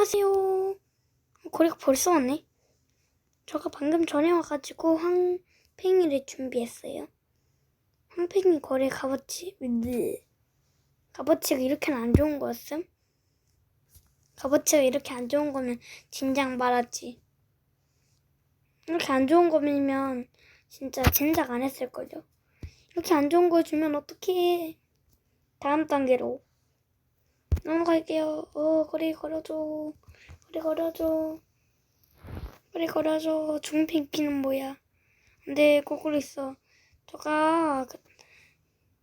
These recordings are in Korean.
안녕하세요. 거리가 벌써 왔네. 제가 방금 전에 와가지고 황팽이를 준비했어요. 황팽이 거래 값어치, 으 값어치가 이렇게는 안 좋은 거였음? 값어치가 이렇게 안 좋은 거면 진작 말하지. 이렇게 안 좋은 거면 진짜 진작 안 했을걸요. 이렇게 안 좋은 거 주면 어떡해. 다음 단계로. 넘어갈게요. 어, 거리 걸어줘. 거리 걸어줘. 거리 걸어줘. 중핑키는 뭐야? 근데 거꾸로 있어. 제가 그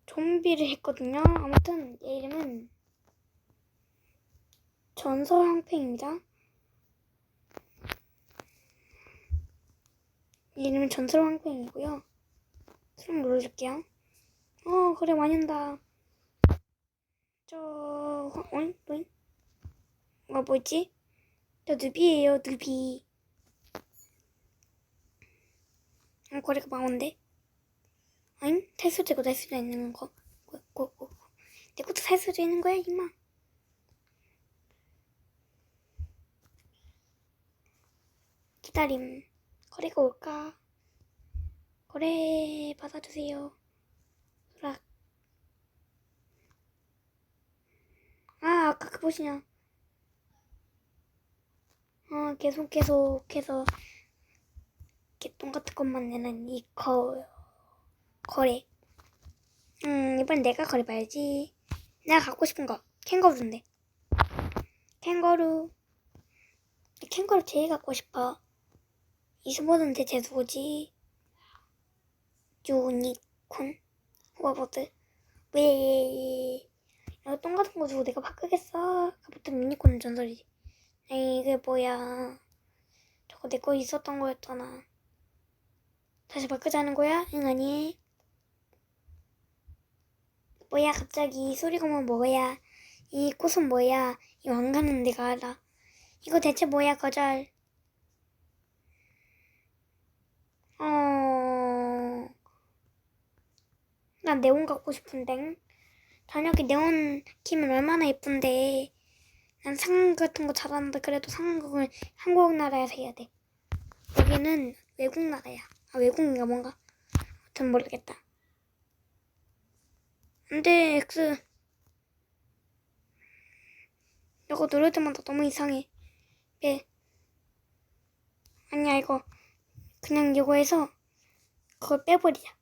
좀비를 했거든요. 아무튼 얘 이름은 전설 황팽입니다. 얘 이름은 전설 황팽이고요. 수락 눌러줄게요. 어, 그래 많이 한다. 저, 어잉? 뭐잉? 어, 뭐지? 저 누비예요, 누비. 어, 거리가 망원데? 어잉? 탈수되고 날 수도 있는 거. 고, 고, 고. 내 것도 살 수도 있는 거야, 임마. 기다림. 거리가 올까? 거래 받아주세요. 수락. 아, 아까 그곳이냐. 어, 계속 계속해서 개똥 같은 것만 내는 이 거, 거래. 음, 이번 내가 거래 봐야지. 내가 갖고 싶은 거. 캥거루인데. 캥거루. 캥거루 제일 갖고 싶어. 25년대 제수고지. 유니콘. 호버보드. 왜. 똥 같은 거 주고 내가 바꾸겠어. 아까부터 유니콘 전설이지. 에이, 이게 뭐야. 저거 내 거 있었던 거였잖아. 다시 바꾸자는 거야? 응, 아니. 뭐야, 갑자기. 소리가뭐 뭐야. 이 꽃은 뭐야. 이 왕관은 내가 알아. 이거 대체 뭐야, 거절. 어. 난 네온 갖고 싶은데. 저녁에 네온 키면 얼마나 예쁜데. 난 상황 같은 거 잘하는데 그래도 상황극을 한국 나라에서 해야 돼. 여기는 외국 나라야. 아 외국인가 뭔가. 아무튼 모르겠다. 안돼 X. 이거 누를 때마다 너무 이상해. 왜? 아니야 이거 그냥 이거 해서 그걸 빼버리자.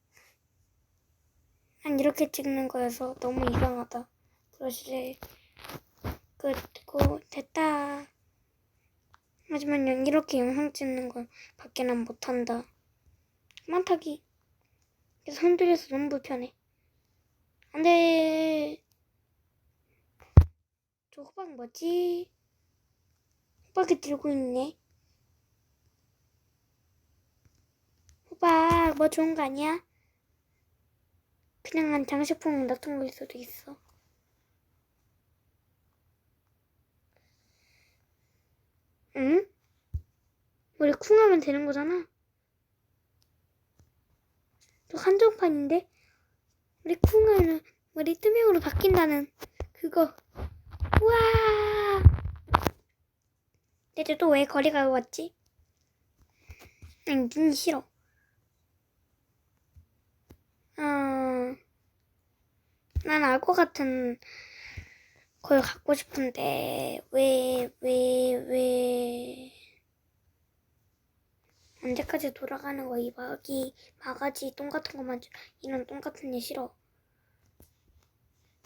난 이렇게 찍는 거여서 너무 이상하다. 그러시래. 끝고 됐다. 하지만 연- 이렇게 영상 찍는 건 밖에 난 못한다. 그만 타기. 그래서 흔들려서 너무 불편해. 안 돼. 저 호박 뭐지? 호박이 들고 있네. 호박 뭐 좋은 거 아니야? 그냥 한 장식품 같은 거일 수도 있어. 응? 머리 쿵 하면 되는 거잖아. 또 한정판인데? 머리 쿵 하면 머리 투명으로 바뀐다는 그거. 우와! 근데 또 왜 거리가 왔지? 응, 눈이 싫어. 어, 난 알 것 같은 걸 갖고 싶은데, 왜, 왜, 왜. 언제까지 돌아가는 거, 이 마기, 바가지, 똥 같은 거만, 주- 이런 똥 같은 일 싫어.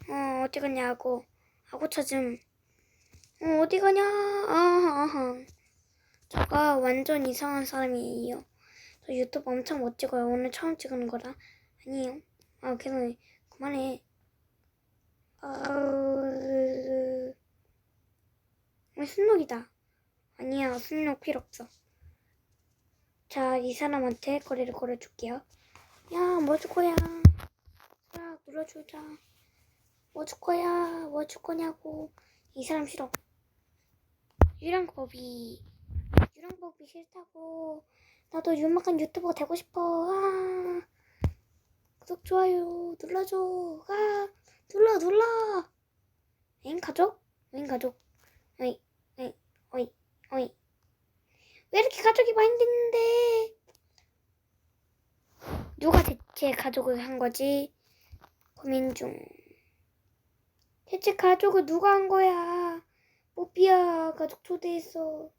어, 어디 가냐, 하고. 하고 찾음. 어, 어디 가냐, 아하, 아하. 제가 완전 이상한 사람이에요. 저 유튜브 엄청 못 찍어요. 오늘 처음 찍은 거라. 아니에요. 아, 계속, 그만해. 어, 순록이다. 아니야, 순록 필요 없어. 자, 이 사람한테 거래를 걸어줄게요. 야, 뭐 줄 거야? 야, 눌러주자. 뭐 줄 거야? 뭐 줄 거냐고. 이 사람 싫어. 유랑법이. 유랑법이 싫다고. 나도 유명한 유튜버가 되고 싶어. 아. 구독, 좋아요 눌러줘. 아. 눌러 눌러. 엥 가족? 엥 가족. 어이 어이 어이 어이. 왜 이렇게 가족이 많이 됐는데? 누가 대체 가족을 한 거지? 고민 중. 대체 가족을 누가 한 거야? 뽀삐야 가족 초대했어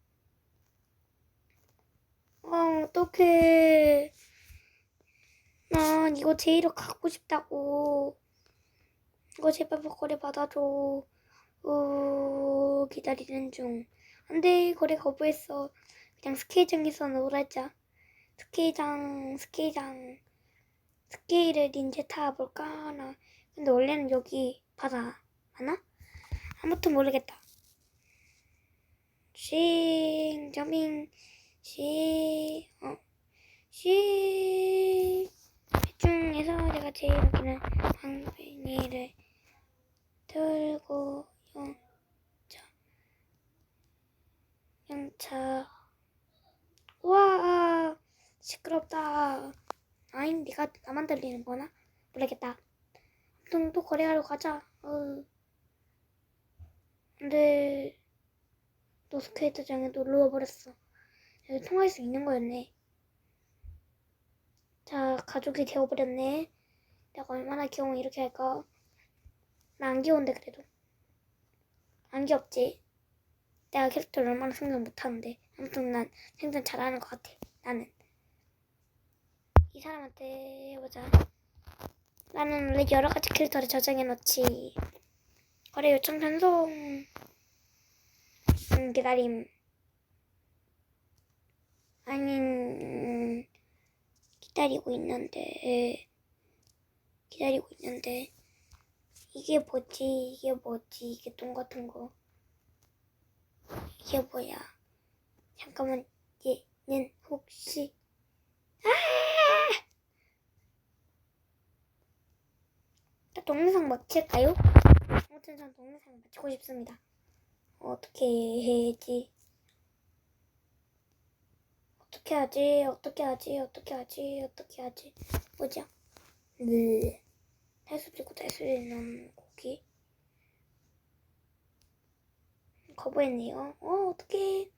아 어떡해. 난 이거 제이로 갖고 싶다고. 이거 제발 거래 받아줘. 어, 기다리는 중. 안 돼, 거래 거부했어. 그냥 스케이트장에서 놀아자. 스케이장, 스케이장. 스케이를 이제 타볼까 하나. 근데 원래는 여기 바다 하나? 아무튼 모르겠다. 싱, 저밍, 시, 어, 시. 이 중에서 제가 제일 여기는 방뱅이를 들고 영차, 영차. 우와, 시끄럽다. 아니, 네가 나만 들리는 거나? 모르겠다. 아무튼 또 거래하러 가자. 어. 근데 또 스케이트장에 놀러 와버렸어. 여기 통화할 수 있는 거였네. 자, 가족이 되어버렸네. 내가 얼마나 귀여워 이렇게 할까? 나 안 귀여운데 그래도. 안 귀엽지? 내가 캐릭터를 얼마나 생각 못하는데. 아무튼 난 생각 잘하는 것 같아. 나는. 이 사람한테 해보자. 나는 원래 여러 가지 캐릭터를 저장해 놓지. 거래 요청 전송. 음, 기다림. 음, 기다리고 있는데. 기다리고 있는데. 이게 뭐지? 이게 뭐지? 이게 똥 같은 거. 이게 뭐야? 잠깐만, 얘는 혹시. 아! 동영상 마칠까요? 아무튼 전 동영상 마치고 싶습니다. 어떻게 해야지? 어떻게 하지? 어떻게 하지? 어떻게 하지? 어떻게 하지? 뭐죠? 네. 탈수지고 탈수있는 고기. 거부했네요. 어, 어떡해.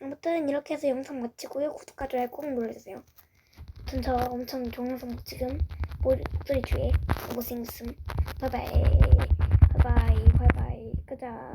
아무튼 이렇게 해서 영상 마치고요. 구독과 좋아요 꼭 눌러주세요. 아무튼 저 엄청 동영상 지금 목소리 주에 못생겼음. 바이바이. 바이바이. 바이바이. 끄자.